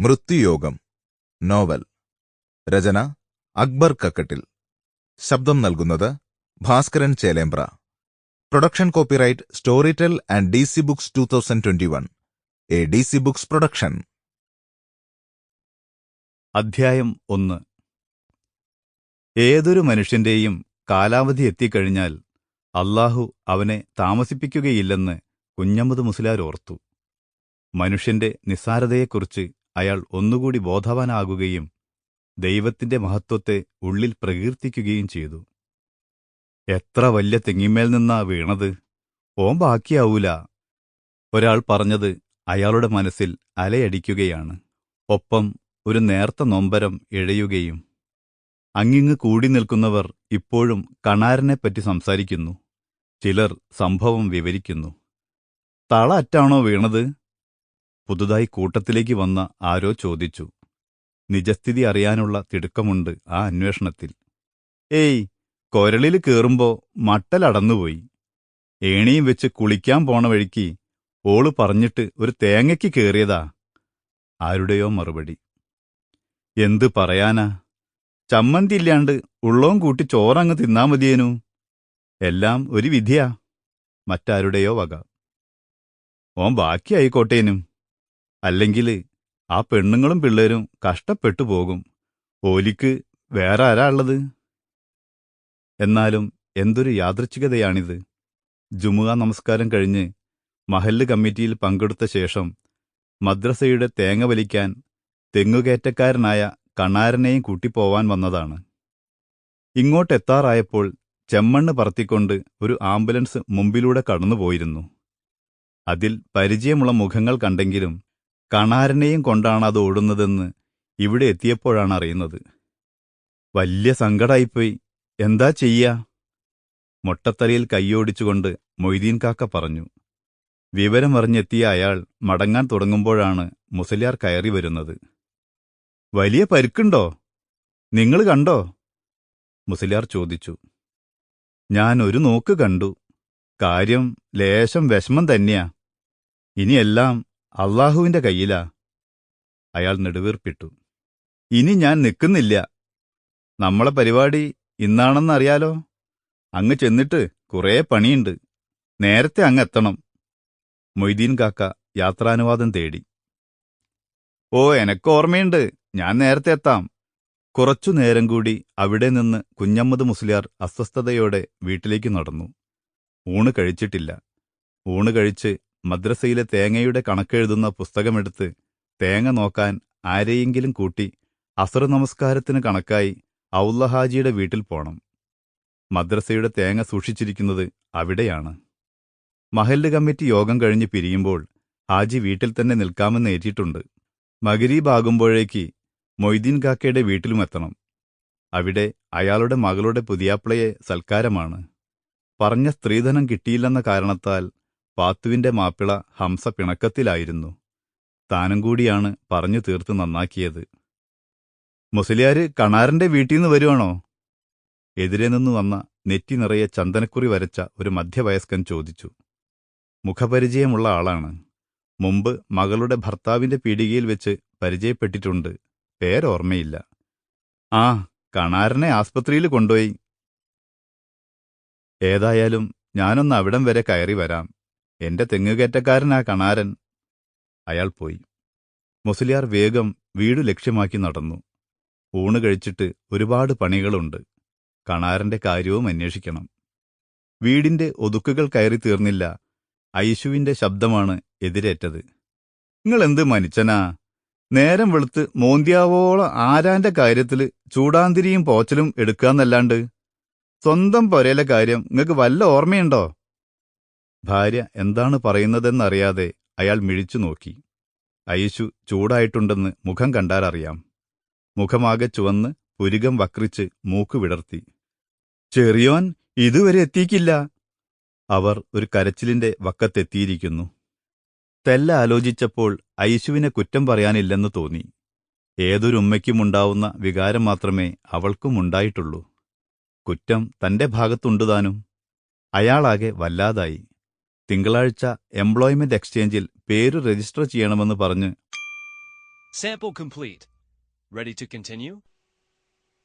മൃത്യുയോഗം. Novel. രചന. അക്ബർ കക്കട്ടിൽ. ശബ്ദം നൽകുന്നത് Bhaskaran Chelembra. Production copyright Storytel and D C books two thousand twenty one. A D C books production. അധ്യായം ഒന്ന്. ഏതൊരു മനുഷ്യന്റെയും കാലാവധി എത്തിക്കഴിഞ്ഞാൽ അള്ളാഹു അവനെ താമസിപ്പിക്കുകയില്ലെന്ന് കുഞ്ഞമ്മദ് മുസ്ലാർ ഓർത്തു മനുഷ്യന്റെ നിസ്സാരതയെക്കുറിച്ച് അയാൾ ഒന്നുകൂടി ബോധവാനാകുകയും ദൈവത്തിന്റെ മഹത്വത്തെ ഉള്ളിൽ പ്രകീർത്തിക്കുകയും ചെയ്തു. എത്ര വലിയ തെങ്ങിമേൽ നിന്നാ വീണത്? ഓമ്പാക്കിയാവൂല. ബാക്കിയാവൂല ഒരാൾ പറഞ്ഞത് അയാളുടെ മനസ്സിൽ അലയടിക്കുകയാണ്. ഒപ്പം ഒരു നേർത്ത നൊമ്പരം ഇഴയുകയും അങ്ങിങ്ങ് കൂടി നിൽക്കുന്നവർ ഇപ്പോഴും കണാരനെപ്പറ്റി സംസാരിക്കുന്നു. ചിലർ സംഭവം വിവരിക്കുന്നു. തള അറ്റാണോ വീണത്? പുതുതായി കൂട്ടത്തിലേക്ക് വന്ന ആരോ ചോദിച്ചു. നിജസ്ഥിതി അറിയാനുള്ള തിടുക്കമുണ്ട് ആ അന്വേഷണത്തിൽ. ഏയ് കൊരളിൽ കേറുമ്പോ മട്ടലടന്നുപോയി ഏണിയും വെച്ച് കുളിക്കാൻ പോണ വഴിക്ക് ഓൾ പറഞ്ഞിട്ട് ഒരു തേങ്ങയ്ക്ക് കേറിയതാ. ആരുടെയോ മറുപടി. എന്ത് പറയാനാ? ചമ്മന്തി ഇല്ലാണ്ട് ഉള്ളോം കൂട്ടി ചോറങ്ങ് തിന്നാ മതിയേനു. എല്ലാം ഒരു വിധിയാ. മറ്റാരുടെയോ വക. ഓൻ ബാക്കിയായിക്കോട്ടേനും. അല്ലെങ്കിൽ ആ പെണ്ണുങ്ങളും പിള്ളേരും കഷ്ടപ്പെട്ടു പോകും. ഓലിക്ക് വേറെ ആരാ ഉള്ളത്? എന്നാലും എന്തൊരു യാദൃച്ഛികതയാണിത്. ജുമുഅ നമസ്കാരം കഴിഞ്ഞ് മഹല്ല് കമ്മിറ്റിയിൽ പങ്കെടുത്ത ശേഷം മദ്രസയുടെ തേങ്ങ വലിക്കാൻ തെങ്ങുകയറ്റക്കാരനായ കണാരനെയും കൂട്ടിപ്പോവാൻ വന്നതാണ്. ഇങ്ങോട്ടെത്താറായപ്പോൾ ചെമ്മണ്ണ് പറത്തിക്കൊണ്ട് ഒരു ആംബുലൻസ് മുമ്പിലൂടെ കടന്നുപോയിരുന്നു. അതിൽ പരിചയമുള്ള മുഖങ്ങൾ കണ്ടെങ്കിലും കണാരനെയും കൊണ്ടാണ് അത് ഓടുന്നതെന്ന് ഇവിടെ എത്തിയപ്പോഴാണ് അറിയുന്നത്. വലിയ സങ്കടായിപ്പോയി. എന്താ ചെയ്യാ? മൊട്ടത്തലയിൽ കൈയോടിച്ചുകൊണ്ട് മൊയ്തീൻ കാക്ക പറഞ്ഞു. വിവരമറിഞ്ഞെത്തിയ അയാൾ മടങ്ങാൻ തുടങ്ങുമ്പോഴാണ് മുസലിയാർ കയറി വരുന്നത്. വലിയ പരുക്കുണ്ടോ? നിങ്ങൾ കണ്ടോ? മുസലിയാർ ചോദിച്ചു. ഞാൻ ഒരു നോക്ക് കണ്ടു. കാര്യം ലേശം വിഷമം തന്നെയാ. ഇനിയെല്ലാം അള്ളാഹുവിന്റെ കയ്യിലാ. അയാൾ നെടുവീർപ്പിട്ടു. ഇനി ഞാൻ നിൽക്കുന്നില്ല. നമ്മളെ പരിപാടി ഇന്നാണെന്നറിയാലോ? അങ്ങ് ചെന്നിട്ട് കുറേ പണിയുണ്ട്. നേരത്തെ അങ്ങ് എത്തണം. മൊയ്തീൻ കാക്ക യാത്രാനുവാദം തേടി. ഓ എനക്ക് ഓർമ്മയുണ്ട്. ഞാൻ നേരത്തെ എത്താം. കുറച്ചു നേരം കൂടി അവിടെ നിന്ന് കുഞ്ഞമ്മദ് മുസ്ലിയാർ അസ്വസ്ഥതയോടെ വീട്ടിലേക്ക് നടന്നു. ഊണ് കഴിച്ചിട്ടില്ല. ഊണ് കഴിച്ച് മദ്രസയിലെ തേങ്ങയുടെ കണക്കെഴുതുന്ന പുസ്തകമെടുത്ത് തേങ്ങ നോക്കാൻ ആരെയെങ്കിലും കൂട്ടി അസർ നമസ്കാരത്തിന് കണക്കായി ഔല്ലഹാജിയുടെ വീട്ടിൽ പോണം. മദ്രസയുടെ തേങ്ങ സൂക്ഷിച്ചിരിക്കുന്നത് അവിടെയാണ്. മഹല്ല് കമ്മിറ്റി യോഗം കഴിഞ്ഞ് പിരിയുമ്പോൾ ഹാജി വീട്ടിൽ തന്നെ നിൽക്കാമെന്ന് ഏറ്റിട്ടുണ്ട്. മകരീബാകുമ്പോഴേക്ക് മൊയ്തീൻ കാക്കയുടെ വീട്ടിലുമെത്തണം അവിടെ അയാളുടെ മകളുടെ പുതിയാപ്പിളയെ സൽക്കാരമാണ്. പറഞ്ഞ സ്ത്രീധനം കിട്ടിയില്ലെന്ന കാരണത്താൽ പാത്തുവിന്റെ മാപ്പിള ഹംസ പിണക്കത്തിലായിരുന്നു. താനും കൂടിയാണ് പറഞ്ഞു തീർത്ത് നന്നാക്കിയത്. മുസലിയാര് കണാരന്റെ വീട്ടിൽ നിന്ന് വരുവാണോ? എതിരെ നിന്ന് വന്ന നെറ്റി നിറയെ ചന്ദനക്കുറി വരച്ച ഒരു മധ്യവയസ്കൻ ചോദിച്ചു. മുഖപരിചയമുള്ള ആളാണ്. മുമ്പ് മകളുടെ ഭർത്താവിന്റെ പീടികയിൽ വെച്ച് പരിചയപ്പെട്ടിട്ടുണ്ട്. പേരോർമ്മയില്ല. ആ കണാരനെ ആസ്പത്രിയിൽ കൊണ്ടുപോയി. ഏതായാലും ഞാനൊന്ന് അവിടം വരെ കയറി വരാം. എന്റെ തെങ്ങുകയറ്റക്കാരനാ കണാരൻ. അയാൾ പോയി. മുസ്ലിയാർ വേഗം വീടു ലക്ഷ്യമാക്കി നടന്നു. ഊണ് കഴിച്ചിട്ട് ഒരുപാട് പണികളുണ്ട്. കണാരന്റെ കാര്യവും അന്വേഷിക്കണം. വീടിന്റെ ഒതുക്കുകൾ കയറി തീർന്നില്ല. ഐശുവിന്റെ ശബ്ദമാണ് എതിരേറ്റത്. നിങ്ങൾ എന്ത് മനുഷ്യനാ? നേരം വെളുത്ത് മോന്തിയാവോളം ആരാന്റെ കാര്യത്തിൽ ചൂടാന്തിരിയും പോച്ചലും എടുക്കാന്നല്ലാണ്ട്? സ്വന്തം പൊരയിലെ കാര്യം നിങ്ങൾക്ക് വല്ല ഓർമ്മയുണ്ടോ? ഭാര്യ എന്താണ് പറയുന്നതെന്നറിയാതെ അയാൾ മിഴിച്ചു നോക്കി. ഐശു ചൂടായിട്ടുണ്ടെന്ന് മുഖം കണ്ടാലറിയാം. മുഖമാകെ ചുവന്ന് പുരികം വക്രിച്ച് മൂക്ക് വിടർത്തി. ചെറിയോൻ ഇതുവരെ എത്തിക്കില്ല അവർ ഒരു കരച്ചിലിന്റെ വക്കത്തെത്തിയിരിക്കുന്നു. തെല്ല ആലോചിച്ചപ്പോൾ ഐശുവിനെ കുറ്റം പറയാനില്ലെന്ന് തോന്നി. ഏതൊരുമ്മയ്ക്കുമുണ്ടാവുന്ന വികാരം മാത്രമേ അവൾക്കും ഉണ്ടായിട്ടുള്ളൂ കുറ്റം തന്റെ ഭാഗത്തുണ്ടുതാനും. അയാളാകെ വല്ലാതായി. തിങ്കളാഴ്ച എംപ്ലോയ്മെന്റ് എക്സ്ചേഞ്ചിൽ പേര് രജിസ്റ്റർ ചെയ്യണമെന്ന് പറഞ്ഞ് sample complete ready to continue?